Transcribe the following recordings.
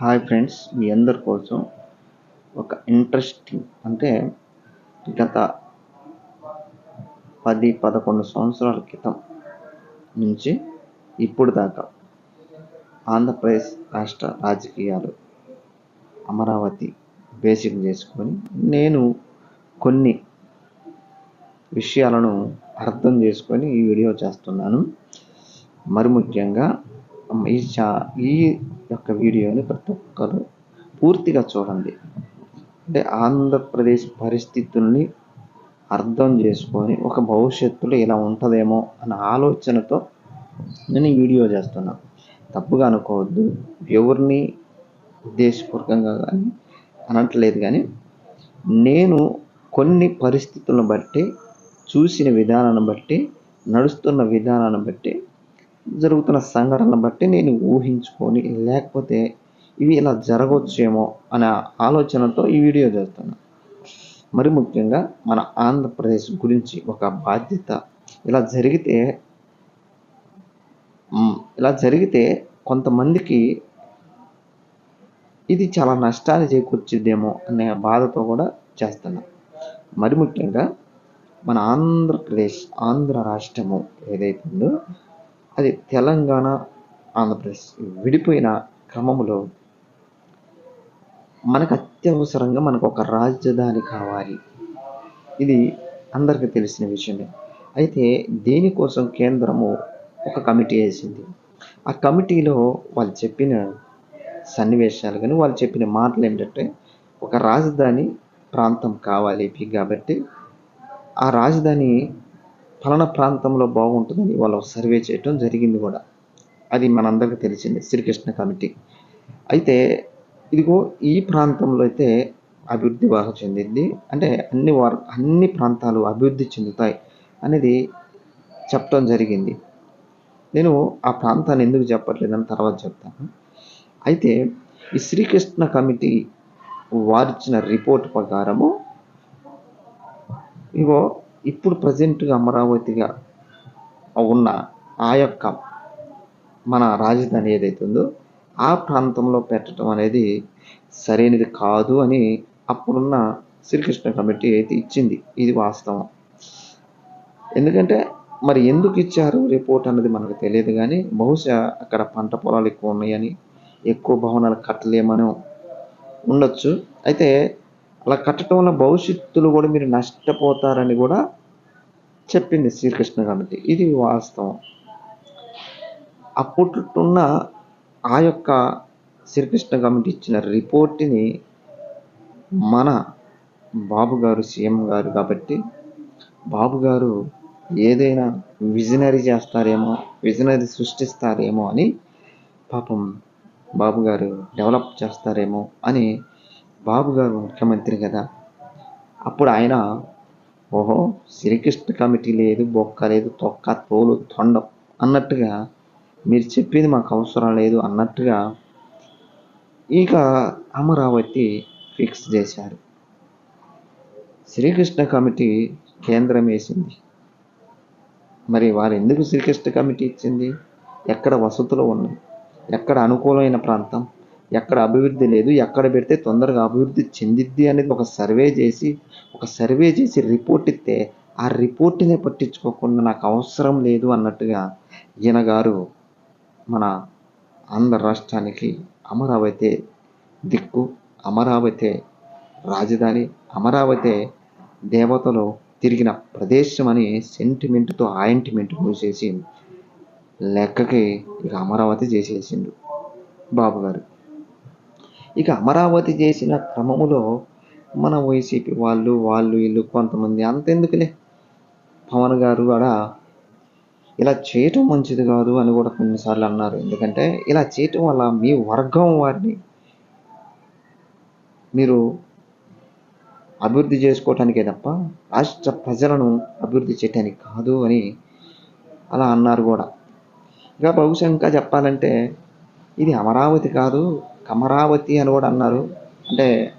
Hi friends మీ అందరి కోసం ఒక ఇంట్రెస్టింగ్ అంటే గత పది పదకొండు సంవత్సరాల క్రితం నుంచి ఇప్పుడు దాకా ఆంధ్రప్రదేశ్ రాష్ట్ర రాజకీయాలు అమరావతి బేసిక్ చేసుకొని నేను కొన్ని విషయాలను అర్థం చేసుకొని ఈ వీడియో చేస్తున్నాను. మరి ముఖ్యంగా ఈ చా ఈ యొక్క వీడియోని ప్రతి ఒక్కరు పూర్తిగా చూడండి. అంటే ఆంధ్రప్రదేశ్ పరిస్థితుల్ని అర్థం చేసుకొని ఒక భవిష్యత్తులో ఇలా ఉంటుందేమో అన్న ఆలోచనతో నేను ఈ వీడియో చేస్తున్నాను తప్పుగా అనుకోవద్దు. ఎవరిని ఉద్దేశపూర్వకంగా కానీ అనట్లేదు కానీ నేను కొన్ని పరిస్థితులను బట్టి చూసిన విధానాన్ని బట్టి నడుస్తున్న విధానాన్ని బట్టి జరుగుతున్న సంఘటనలను బట్టి నేను ఊహించుకొని లేకపోతే ఇవి ఇలా జరగవచ్చేమో అనే ఆలోచనతో ఈ వీడియో చేస్తున్నాను మరి ముఖ్యంగా మన ఆంధ్రప్రదేశ్ గురించి ఒక బాధ్యత. ఇలా జరిగితే ఇలా జరిగితే కొంతమందికి ఇది చాలా నష్టాన్ని చేకూర్చిద్దేమో అనే బాధతో కూడా చేస్తున్నా. మరి ముఖ్యంగా మన ఆంధ్రప్రదేశ్ ఆంధ్ర రాష్ట్రము ఏదైతుందో అది తెలంగాణ ఆంధ్రప్రదేశ్ విడిపోయిన క్రమంలో మనకు అత్యవసరంగా మనకు ఒక రాజధాని కావాలి. ఇది అందరికీ తెలిసిన విషయమే. అయితే దీనికోసం కేంద్రము ఒక కమిటీ వేసింది? ఆ కమిటీలో వాళ్ళు చెప్పిన సన్నివేశాలు కానీ వాళ్ళు చెప్పిన మాటలు ఏంటంటే ఒక రాజధాని ప్రాంతం కావాలి కాబట్టి ఆ రాజధాని ఫలానా ప్రాంతంలో బాగుంటుందని వాళ్ళు సర్వే చేయటం జరిగింది కూడా. అది మనందరికీ తెలిసింది శ్రీకృష్ణ కమిటీ. అయితే ఇదిగో ఈ ప్రాంతంలో అయితే అభివృద్ధి బాగా చెందింది. అంటే అన్ని వార్ అన్ని ప్రాంతాలు అభివృద్ధి చెందుతాయి అనేది చెప్పడం జరిగింది. నేను ఆ ప్రాంతాన్ని ఎందుకు చెప్పట్లేదని తర్వాత చెప్తాను. అయితే ఈ శ్రీకృష్ణ కమిటీ వారిచ్చిన రిపోర్ట్ ప్రకారము ఇగో ఇప్పుడు ప్రజెంట్గా అమరావతిగా ఉన్న ఆ యొక్క మన రాజధాని ఏదైతే ఉందో ఆ ప్రాంతంలో పెట్టడం అనేది సరైనది కాదు అని అప్పుడున్న శ్రీకృష్ణ కమిటీ అయితే ఇచ్చింది. ఇది వాస్తవం. ఎందుకంటే మరి ఎందుకు ఇచ్చారు? రిపోర్ట్ అన్నది మనకు తెలియదు కానీ బహుశా అక్కడ పంట పొలాలు ఎక్కువ ఉన్నాయని ఎక్కువ భవనాలు కట్టలేమని ఉండొచ్చు. అయితే అలా కట్టడం వల్ల భవిష్యత్తులో కూడా మీరు నష్టపోతారని కూడా చెప్పింది శ్రీకృష్ణ కమిటీ ఇది వాస్తవం. అప్పుడున్న ఆ యొక్క శ్రీకృష్ణ కమిటీ ఇచ్చిన రిపోర్ట్ని మన బాబు గారు సీఎం గారు కాబట్టి బాబు గారు ఏదైనా విజనరీ చేస్తారేమో విజనరీ సృష్టిస్తారేమో అని పాపం బాబు గారు డెవలప్ చేస్తారేమో అని బాబు గారు ముఖ్యమంత్రి కదా. అప్పుడు ఆయన ఓహో శ్రీకృష్ణ కమిటీ లేదు బొక్క లేదు తొక్క తోలు తొండం అన్నట్టుగా మీరు చెప్పింది మాకు అవసరం లేదు అన్నట్టుగా ఇక అమరావతి ఫిక్స్ చేశారు. శ్రీకృష్ణ కమిటీ కేంద్రం వేసింది. మరి వారు ఎందుకు శ్రీకృష్ణ కమిటీ ఇచ్చింది? ఎక్కడ వసతులు ఉన్నాయి? ఎక్కడ అనుకూలమైన ప్రాంతం? ఎక్కడ అభివృద్ధి లేదు ఎక్కడ పెడితే తొందరగా అభివృద్ధి చెందిద్ది అనేది ఒక సర్వే చేసి ఒక సర్వే చేసి రిపోర్ట్ ఇస్తే ఆ రిపోర్ట్నే పట్టించుకోకుండా నాకు అవసరం లేదు అన్నట్టుగా ఈయన గారు మన ఆంధ్ర రాష్ట్రానికి అమరావతి దిక్కు అమరావతి రాజధాని అమరావతి దేవతలు తిరిగిన ప్రదేశం అని సెంటిమెంట్తో ఆయింటిమెంట్ మూసేసి లెక్కకి ఇక అమరావతి చేసేసిండు బాబు గారు. ఇక అమరావతి చేసిన క్రమములో మన వైసీపీ వాళ్ళు వాళ్ళు వీళ్ళు కొంతమంది అంతెందుకులే? పవన్ గారు కూడా ఇలా చేయటం మంచిది కాదు అని కూడా కొన్నిసార్లు అన్నారు. ఎందుకంటే ఇలా చేయటం వల్ల మీ వర్గం వారిని మీరు అభివృద్ధి చేసుకోవటానికే తప్ప రాష్ట్ర ప్రజలను అభివృద్ధి చేయటానికి కాదు అని అలా అన్నారు కూడా. ఇక బహుశా ఇంకా చెప్పాలంటే ఇది అమరావతి కాదు కమరావతి అని కూడా అన్నారు. అంటే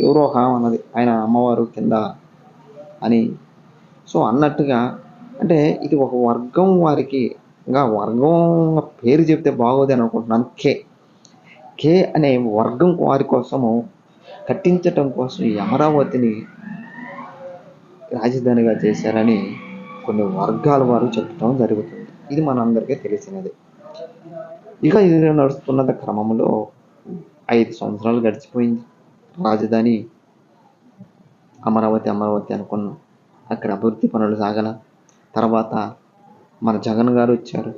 ఎవరో ఒక అన్నది ఆయన అమ్మవారు కింద అని. సో అన్నట్టుగా అంటే ఇది ఒక వర్గం వారికి ఇంకా వర్గం పేరు చెప్తే బాగోదు అని అనుకుంటున్నాను. కే. కే అనే వర్గం వారి కోసము కట్టించటం కోసం ఈ అమరావతిని రాజధానిగా చేశారని కొన్ని వర్గాల వారు చెప్పడం జరుగుతుంది. ఇది మనందరికీ తెలిసినది. ఇక ఇది నడుస్తున్న క్రమంలో ఐదు సంవత్సరాలు గడిచిపోయింది. రాజధాని అమరావతి అమరావతి అనుకున్నాం. అక్కడ అభివృద్ధి పనులు సాగల. తర్వాత మన జగన్ గారు వచ్చారు.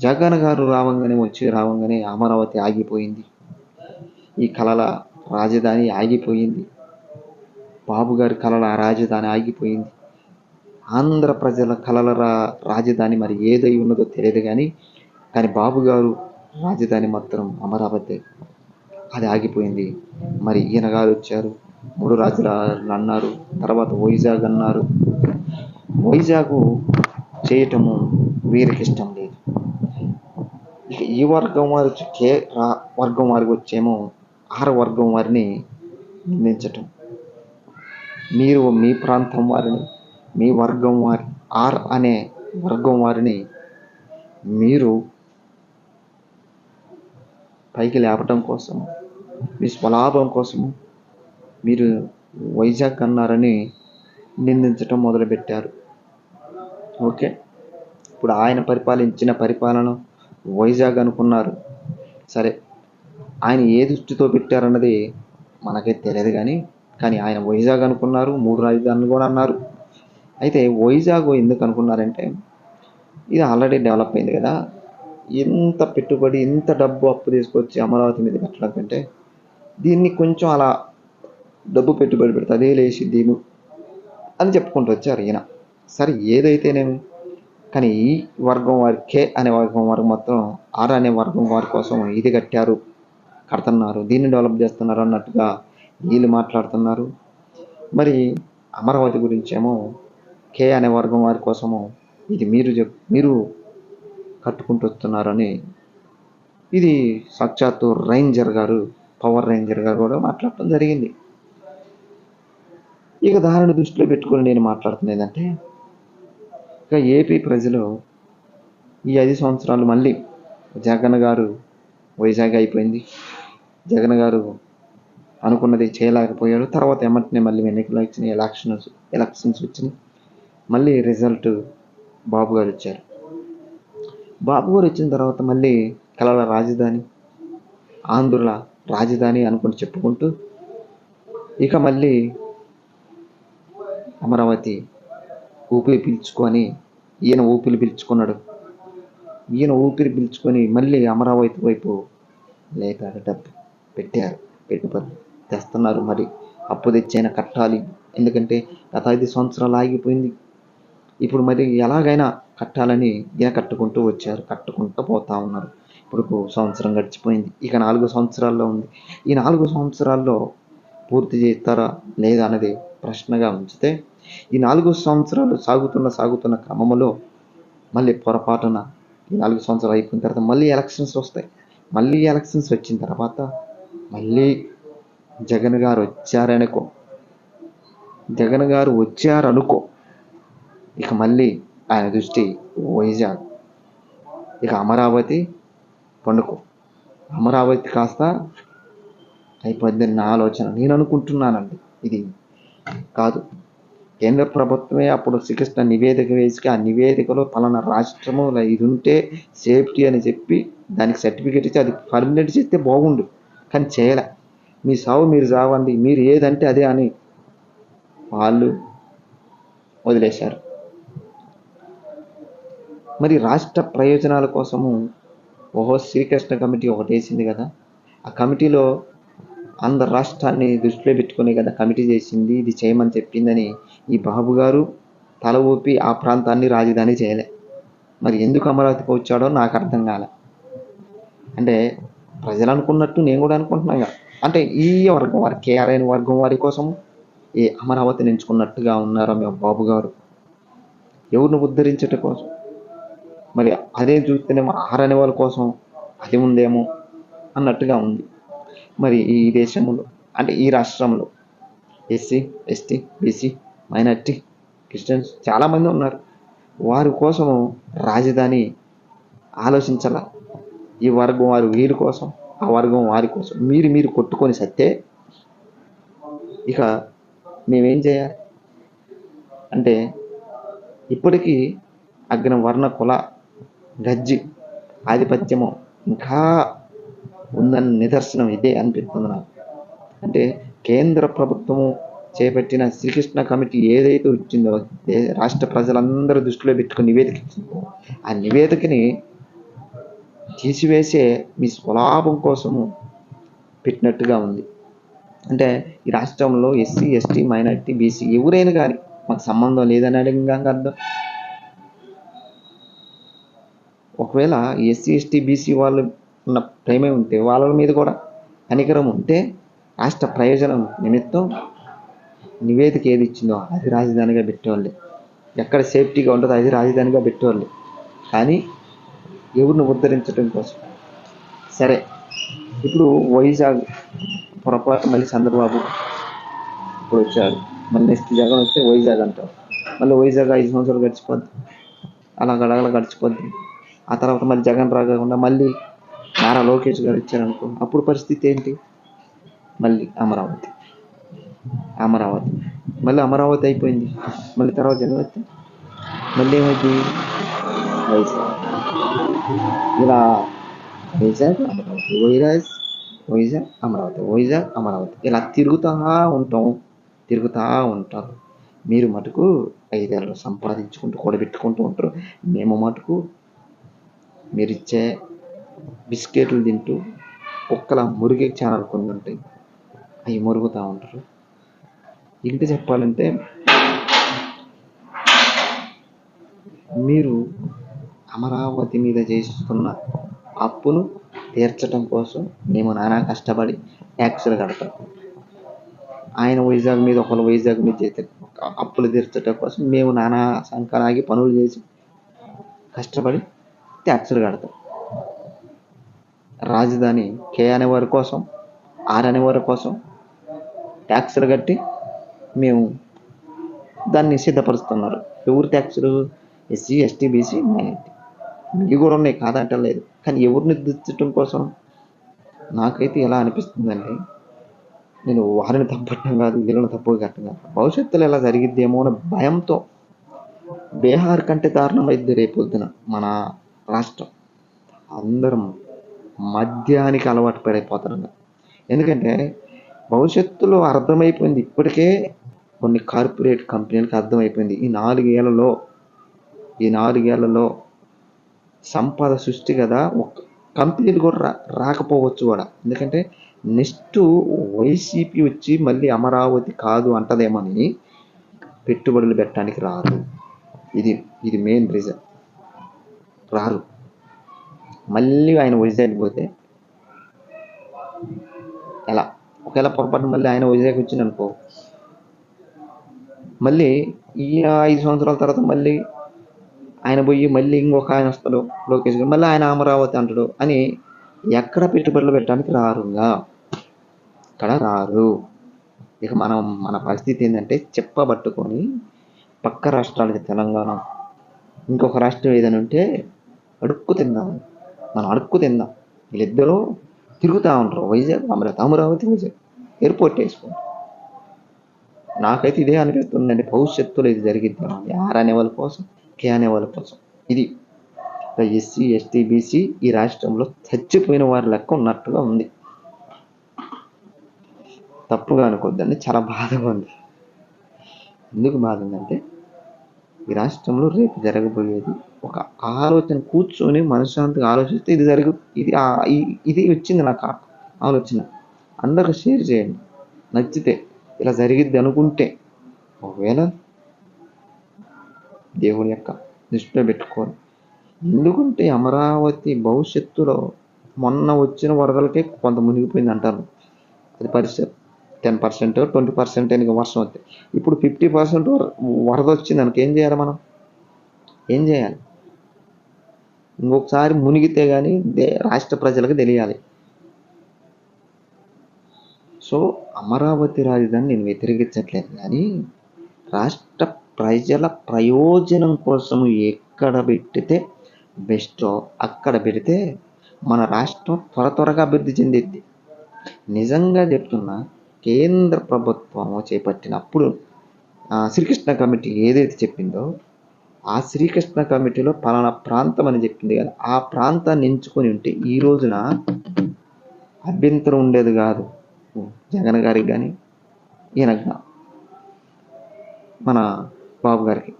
జగన్ గారు రావంగానే వచ్చి రావంగానే అమరావతి ఆగిపోయింది. ఈ కళల రాజధాని ఆగిపోయింది. బాబు గారి కళల రాజధాని ఆగిపోయింది. ఆంధ్ర ప్రజల కళల రా రాజధాని మరి ఏదై ఉన్నదో తెలియదు కానీ కానీ బాబు గారు రాజధాని మాత్రం అమరావతి. అది ఆగిపోయింది. మరి ఈయన గారు వచ్చారు. మూడు రాజులు అన్నారు. తర్వాత వైజాగ్ అన్నారు. వైజాగ్ చేయటము వీరికి ఇష్టం లేదు. ఇక ఈ వర్గం వారు కే వర్గం వారికి వచ్చేమో ఆరు వర్గం వారిని నిందించటం. మీరు మీ ప్రాంతం వారిని మీ వర్గం వారి ఆర్ అనే వర్గం వారిని మీరు పైకి లేపటం కోసం మీ స్వలాభం కోసము మీరు వైజాగ్ అన్నారని నిందించటం మొదలుపెట్టారు. ఓకే? ఇప్పుడు ఆయన పరిపాలించిన పరిపాలన వైజాగ్ అనుకున్నారు. సరే ఆయన ఏ దృష్టితో పెట్టారన్నది మనకే తెలియదు కానీ కానీ ఆయన వైజాగ్ అనుకున్నారు మూడు రాజధానులు కూడా అన్నారు. అయితే వైజాగ్ ఎందుకు అనుకున్నారంటే ఇది ఆల్రెడీ డెవలప్ అయింది కదా. ఇంత పెట్టుబడి ఇంత డబ్బు అప్పు తీసుకొచ్చి అమరావతి మీద కట్టడం కంటే దీన్ని కొంచెం అలా డబ్బు పెట్టుబడి పెడితే అదే లేచి దీము అని చెప్పుకుంటూ వచ్చారు ఈయన. సరే ఏదైతేనేమి? కానీ ఈ వర్గం వారి కే అనే వర్గం వారు మాత్రం ఆర్ అనే వర్గం వారి కోసం ఇది కట్టారు కడుతున్నారు దీన్ని డెవలప్ చేస్తున్నారు అన్నట్టుగా వీళ్ళు మాట్లాడుతున్నారు. మరి అమరావతి గురించి ఏమో కే అనే వర్గం వారి కోసము ఇది మీరు చెప్ మీరు కట్టుకుంటూ వస్తున్నారని ఇది సాక్షాత్తు రేంజర్ గారు పవర్ రేంజర్ గారు కూడా మాట్లాడటం జరిగింది. ఇక దానిని దృష్టిలో పెట్టుకొని నేను మాట్లాడుతున్నది ఏంటంటే ఇక ఏపీ ప్రజలు ఈ ఐదు సంవత్సరాలు మళ్ళీ జగన్ గారు వైజాగ్ అయిపోయింది. జగన్ గారు అనుకున్నది చేయలేకపోయాడు తర్వాత ఎమ్మటనే మళ్ళీ ఎన్నికలు వచ్చినాయి ఎలక్షన్స్ ఎలక్షన్స్ వచ్చినాయి. మళ్ళీ రిజల్ట్ బాబు గారు ఇచ్చారు. బాబు గారు వచ్చిన తర్వాత మళ్ళీ కళల రాజధాని ఆంధ్రుల రాజధాని అనుకుని చెప్పుకుంటూ ఇక మళ్ళీ అమరావతి ఊపిరి పీల్చుకొని ఈయన ఊపిరి పీల్చుకున్నాడు. ఈయన ఊపిరి పీల్చుకొని మళ్ళీ అమరావతి వైపు లేపారు డబ్బు పెట్టారు. పెట్టుబడి తెస్తున్నారు మరి. అప్పు తెచ్చైనా కట్టాలి. ఎందుకంటే గత ఐదు సంవత్సరాలు ఆగిపోయింది. ఇప్పుడు మరి ఎలాగైనా కట్టాలని ఇలా కట్టుకుంటూ వచ్చారు కట్టుకుంటూ పోతా ఉన్నారు. ఇప్పుడు సంవత్సరం గడిచిపోయింది. ఇక నాలుగు సంవత్సరాల్లో ఉంది. ఈ నాలుగు సంవత్సరాల్లో పూర్తి చేస్తారా లేదా అనేది ప్రశ్నగా ఉంచితే ఈ నాలుగు సంవత్సరాలు సాగుతున్న సాగుతున్న క్రమంలో మళ్ళీ పొరపాటున ఈ నాలుగు సంవత్సరాలు అయిపోయిన తర్వాత మళ్ళీ ఎలక్షన్స్ వస్తాయి. మళ్ళీ ఎలక్షన్స్ వచ్చిన తర్వాత మళ్ళీ జగన్ గారు వచ్చారనుకో జగన్ గారు వచ్చారనుకో ఇక మళ్ళీ ఆయన దృష్టి వైజాగ్. ఇక అమరావతి పండుకో. అమరావతి కాస్త అయిపోద్ది నా ఆలోచన. నేను అనుకుంటున్నానండి. ఇది కాదు. కేంద్ర ప్రభుత్వమే అప్పుడు శ్రీకృష్ణ నివేదిక వేసి ఆ నివేదికలో పలానా రాష్ట్రము ఇలా ఇది ఉంటే సేఫ్టీ అని చెప్పి దానికి సర్టిఫికేట్ ఇచ్చి అది పర్మనెంట్ చేస్తే బాగుండు. కానీ చేయలే. మీ సావు మీరు సావండి మీరు ఏదంటే అదే అని వాళ్ళు వదిలేశారు. మరి రాష్ట్ర ప్రయోజనాల కోసము ఓహో శ్రీకృష్ణ కమిటీ ఒకటి వేసింది కదా. ఆ కమిటీలో ఆంధ్ర రాష్ట్రాన్ని దృష్టిలో పెట్టుకుని కదా కమిటీ చేసింది ఇది చేయమని చెప్పిందని ఈ బాబు గారు తల ఊపి ఆ ప్రాంతాన్ని రాజధాని చేయలే. మరి ఎందుకు అమరావతికి వచ్చాడో నాకు అర్థం కాలే. అంటే ప్రజలు అనుకున్నట్టు నేను కూడా అనుకుంటున్నాను కదా. అంటే ఈ వర్గం వారి కేఆర్ఎన్ వర్గం వారి కోసం ఈ అమరావతిని ఎంచుకున్నట్టుగా ఉన్నారు మీ బాబు గారు? ఎవరిని ఉద్ధరించట కోసం? మరి అదే చూస్తేనేమో ఆరని వాళ్ళ కోసం అది ఉందేమో అన్నట్టుగా ఉంది. మరి ఈ దేశంలో అంటే ఈ రాష్ట్రంలో SC ST BC minority Christians చాలామంది ఉన్నారు. వారి కోసము రాజధాని ఆలోచించాల. ఈ వర్గం వారు వీరి కోసం ఆ వర్గం వారి కోసం. మీరు మీరు కొట్టుకొని సత్తే ఇక మేమేం చేయాలి? అంటే ఇప్పటికీ అగ్ని వర్ణ కుల గజ్జి ఆధిపత్యము. ఇంకా ఉందని నిదర్శనం ఇదే అనిపిస్తుంది నాకు. అంటే కేంద్ర ప్రభుత్వము చేపట్టిన శ్రీకృష్ణ కమిటీ ఏదైతే వచ్చిందో రాష్ట్ర ప్రజలందరూ దృష్టిలో పెట్టుకుని నివేదిక ఇచ్చిందో ఆ నివేదికని తీసివేసే మీ స్వలాభం కోసము పెట్టినట్టుగా ఉంది. అంటే ఈ రాష్ట్రంలో ఎస్సీ ఎస్టీ మైనార్టీ బీసీ ఎవరైనా కానీ మాకు సంబంధం లేదని అడిగా అర్థం. ఒకవేళ ఎస్సీ ఎస్టీ బీసీ వాళ్ళు ఉన్న ప్రేమే ఉంటే వాళ్ళ మీద కూడా అనికరం ఉంటే రాష్ట్ర ప్రయోజనం నిమిత్తం నివేదిక ఏది ఇచ్చిందో అది రాజధానిగా పెట్టేవాళ్ళే. ఎక్కడ సేఫ్టీగా ఉంటుందో అది రాజధానిగా పెట్టేవాళ్ళే. కానీ ఎవరిని ఉద్ధరించడం కోసం? సరే ఇప్పుడు వైజాగ్ పొరపాటు మళ్ళీ చంద్రబాబు ఇప్పుడు వచ్చాడు. మళ్ళీ నెక్స్ట్ జగన్ వస్తే వైజాగ్ అంటారు. మళ్ళీ వైజాగ్ ఐదు సంవత్సరాలు గడిచిపోద్ది. అలా గడగల గడిచిపోద్ది. ఆ తర్వాత మళ్ళీ జగన్ రాకుండా మళ్ళీ నారా లోకేష్ గారు ఇచ్చారనుకో అప్పుడు పరిస్థితి ఏంటి? మళ్ళీ అమరావతి. అమరావతి. మళ్ళీ అమరావతి అయిపోయింది. మళ్ళీ తర్వాత జగన్ మళ్ళీ ఏమైంది? వైజాగ్. ఇలా వైజాగ్ అమరావతి. వైరాజ్ వైజాగ్ అమరావతి. వైజాగ్ అమరావతి. ఇలా తిరుగుతా ఉంటాం. తిరుగుతా ఉంటారు మీరు మటుకు ఐదేళ్ళు సంపాదించుకుంటూ కూడబెట్టుకుంటూ ఉంటారు. మేము మటుకు మిరిచే బిస్కెట్లు తింటూ కుక్కల మురిగే ఛానల్ కొన్ని ఉంటాయి అవి మురుగుతూ ఉంటారు. ఇంటి చెప్పాలంటే మీరు అమరావతి మీద చేస్తున్న అప్పును తీర్చడం కోసం మేము నానా కష్టపడి ట్యాక్సులు కడతాం. ఆయన వైజాగ్ మీద ఒకళ్ళు వైజాగ్ మీద చేస్తే అప్పులు తీర్చడం కోసం మేము నానా సంకరాగి పనులు చేసి కష్టపడి ట్యాక్సులు కడతాం. రాజధాని కే అనే వారి కోసం ఆర్ అనే వారి కోసం ట్యాక్సులు కట్టి మేము దాన్ని సిద్ధపరుస్తున్నారు. ఎవరు ట్యాక్సులు ఎస్సీ ఎస్టీ బీసీ మైనార్టీ ఇవి కూడా ఉన్నాయి కాదంటలేదు. కానీ ఎవరిని దిద్దటం కోసం నాకైతే ఎలా అనిపిస్తుందండి నేను వారిని తప్పటం కాదు వీళ్ళని తప్పు కట్టడం కాదు. భవిష్యత్తులో ఎలా జరిగిద్దేమో అనే భయంతో బీహార్ కంటే దారుణమైంది రేపొద్దున మన రాష్ట్రం అందరం మద్యానికి అలవాటు పడిపోతారు ఎందుకంటే భవిష్యత్తులో అర్థమైపోయింది ఇప్పటికే కొన్ని కార్పొరేట్ కంపెనీలకు అర్థమైపోయింది. ఈ నాలుగేళ్ళలో ఈ నాలుగేళ్ళలో సంపద సృష్టి కదా ఒక కంపెనీలు కూడా రా రాకపోవచ్చు కూడా. ఎందుకంటే నెక్స్ట్ వైసీపీ వచ్చి మళ్ళీ అమరావతి కాదు అంటదేమని పెట్టుబడులు పెట్టడానికి రాదు. ఇది ఇది మెయిన్ రీజన్ రారు. మళ్ళీ ఆయన వైజాగ్ పోతే ఎలా? ఒకవేళ పొరపాటు మళ్ళీ ఆయన వైజాగ్ వచ్చింది అనుకో మళ్ళీ ఈ ఐదు సంవత్సరాల తర్వాత మళ్ళీ ఆయన పోయి మళ్ళీ ఇంకొక ఆయన వస్తాడు లోకేష్ గారు. మళ్ళీ ఆయన అమరావతి అంటాడు అని ఎక్కడ పెట్టుబడులు పెట్టడానికి రారుగా ఇక్కడ రారు. ఇక మనం మన పరిస్థితి ఏంటంటే చెప్పబట్టుకొని పక్క రాష్ట్రాలకి తెలంగాణ ఇంకొక రాష్ట్రం ఏదైనా ఉంటే అడుక్కు తిందాం. మనం అడుక్కు తిందాం. వీళ్ళిద్దరూ తిరుగుతూ ఉంటారు. వైజాగ్ అమరావతి. అమరావతి వైజాగ్. ఎయిర్పోర్ట్ వేసుకోండి. నాకైతే ఇదే అనిపిస్తుందండి. భవిష్యత్తులో ఇది జరిగిద్ది ఆర్ అనే వాళ్ళ కోసం కే అనే వాళ్ళ కోసం. ఇది ఎస్సీ ఎస్టీ బీసీ ఈ రాష్ట్రంలో చచ్చిపోయిన వారి లెక్క ఉన్నట్టుగా ఉంది. తప్పుగా అనుకోద్దండి. చాలా బాధగా ఉంది. ఎందుకు బాధ ఉందంటే ఈ రాష్ట్రంలో రేపు జరగబోయేది ఒక ఆలోచన కూర్చొని మనశ్శాంతిగా ఆలోచిస్తే ఇది జరుగు ఇది ఇది వచ్చింది నాకు ఆలోచన. అందరికి షేర్ చేయండి. నచ్చితే ఇలా జరిగిద్ది అనుకుంటే ఒకవేళ దేవుని యొక్క దృష్టిలో పెట్టుకోవాలి ఎందుకంటే అమరావతి భవిష్యత్తులో మొన్న వచ్చిన వరదలకే కొంత మునిగిపోయింది అంటారు. అది పరిస్థితి టెన్ పర్సెంట్ ట్వంటీ పర్సెంట్ అని వర్షం వస్తాయి ఇప్పుడు ఫిఫ్టీ పర్సెంట్ వరద వచ్చింది అనుకో ఏం చేయాలి మనం? ఏం చేయాలి? ఇంకొకసారి మునిగితే కానీ దే రాష్ట్ర ప్రజలకు తెలియాలి. సో అమరావతి రాజధాని నేను వ్యతిరేకించట్లేదు కానీ రాష్ట్ర ప్రజల ప్రయోజనం కోసం ఎక్కడ పెట్టితే బెస్టో అక్కడ పెడితే మన రాష్ట్రం త్వర త్వరగా అభివృద్ధి చెందిద్ది. నిజంగా చెప్తున్నా కేంద్ర ప్రభుత్వం చేపట్టినప్పుడు శ్రీకృష్ణ కమిటీ ఏదైతే చెప్పిందో ఆ శ్రీకృష్ణ కమిటీలో పలానా ప్రాంతం అని చెప్పింది కదా ఆ ప్రాంతాన్ని ఎంచుకొని ఉంటే ఈ రోజున అభ్యంతరం ఉండేది కాదు. జగన్ గారికి కానీ ఈయనకు మన బాబు గారికి.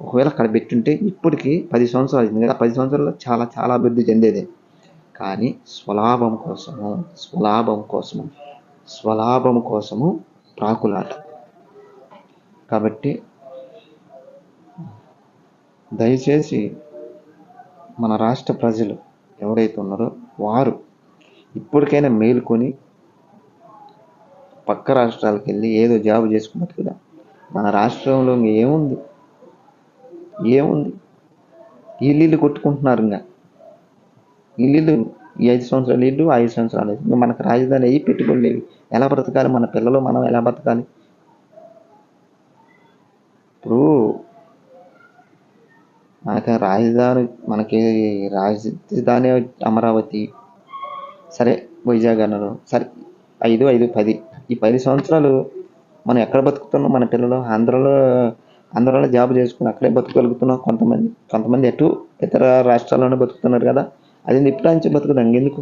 ఒకవేళ అక్కడ పెట్టుంటే ఇప్పటికీ పది సంవత్సరాలు అయింది కదా పది సంవత్సరాల్లో చాలా చాలా అభివృద్ధి చెందేది. కానీ స్వలాభం కోసము స్వలాభం కోసము స్వలాభం కోసము ప్రాకులాట. కాబట్టి దయచేసి మన రాష్ట్ర ప్రజలు ఎవరైతే ఉన్నారో వారు ఇప్పటికైనా మేలుకొని పక్క రాష్ట్రాలకు వెళ్ళి ఏదో జాబ్ చేసుకుని మన రాష్ట్రంలో ఏముంది? ఏముంది? ఇల్లు కొట్టుకుంటున్నారు ఇంకా. ఇల్లు ఈ ఐదు సంవత్సరాలు ఇల్లు ఐదు సంవత్సరాలు ఇంకా మనకు రాజధాని అయ్యి పెట్టుకోలేవి లేవు ఎలా బ్రతకాలి? మన పిల్లలు మనం ఎలా బ్రతకాలి? ఇప్పుడు మనకి రాజధాని మనకి రాజధాని అమరావతి సరే వైజాగ్ అన్నారు సరే ఐదు ఐదు పది. ఈ పది సంవత్సరాలు మనం ఎక్కడ బతుకుతున్నాం? మన పిల్లలు ఆంధ్రలో ఆంధ్రాలో జాబ్ చేసుకుని అక్కడే బతుకగలుగుతున్నాం. కొంతమంది కొంతమంది ఎటు ఇతర రాష్ట్రాల్లోనే బతుకుతున్నారు కదా. అది ఇప్పుడు నుంచి బతుకుదాం ఎందుకు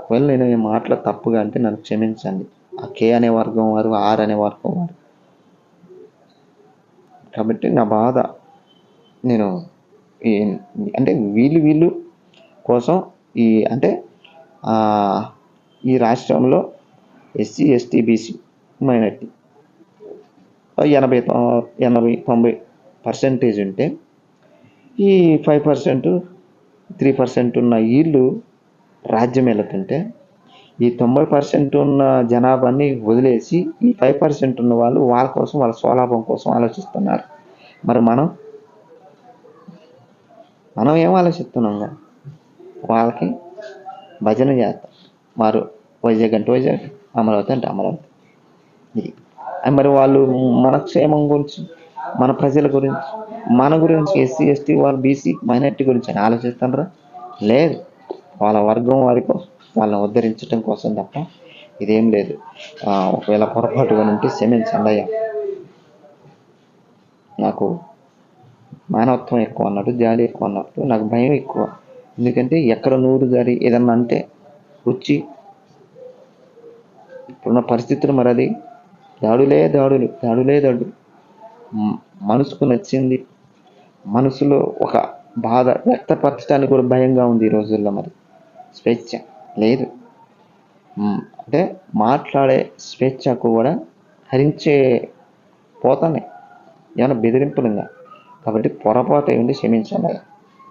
ఒకవేళ నేను ఈ మాటలు తప్పుగా అంటే నన్ను క్షమించండి. ఆ కే అనే వర్గం వారు ఆర్ అనే వర్గం వారు. కాబట్టి నా బాధ నేను ఈ అంటే వీళ్ళు వీళ్ళు కోసం ఈ అంటే ఈ రాష్ట్రంలో ఎస్సీ ఎస్టీ బీసీ మైనార్టీ ఎనభై తొ- ఎనభై తొంభై పర్సెంటేజ్ ఉంటే ఈ ఫైవ్ పర్సెంట్ త్రీ పర్సెంట్ ఉన్న వీళ్ళు రాజ్యం వెళుతుంటే ఈ తొంభై పర్సెంట్ ఉన్న జనాభాని వదిలేసి ఈ ఫైవ్ పర్సెంట్ ఉన్న వాళ్ళు వాళ్ళ కోసం వాళ్ళ స్వలాభం కోసం ఆలోచిస్తున్నారు. మరి మనం మనం ఏం ఆలోచిస్తున్నాం కదా వాళ్ళకి భజన చేస్తాం. వారు వైజాగ్ అంటే వైజాగ్ అమరావతి అంటే అమరావతి. ఇది మరి వాళ్ళు మన క్షేమం గురించి మన ప్రజల గురించి మన గురించి ఎస్సీ ఎస్టీ వాళ్ళు బీసీ మైనార్టీ గురించి అని ఆలోచిస్తారా లేదు. వాళ్ళ వర్గం వారి కోసం వాళ్ళని ఉద్ధరించడం కోసం తప్ప ఇదేం లేదు. ఒకవేళ పొరపాటుగా ఉంటే క్షమించండి అయ్యా నాకు మానవత్వం ఎక్కువ అన్నట్టు జాలి ఎక్కువ అన్నట్టు. నాకు భయం ఎక్కువ. ఎందుకంటే ఎక్కడ నూరు జారి ఏదన్నా అంటే వచ్చి ఇప్పుడున్న పరిస్థితులు మరి అది దాడులే దాడులు దాడులే దాడులు. మనసుకు నచ్చింది మనసులో ఒక బాధ వ్యక్తపరచడానికి కూడా భయంగా ఉంది ఈ రోజుల్లో మరి. స్వేచ్ఛ. లేదు. అంటే మాట్లాడే స్వేచ్ఛకు కూడా హరించే పోతున్నాయి ఏమైనా బెదిరింపులుగా కాబట్టి పొరపాటు ఏమిటి క్షమించండి.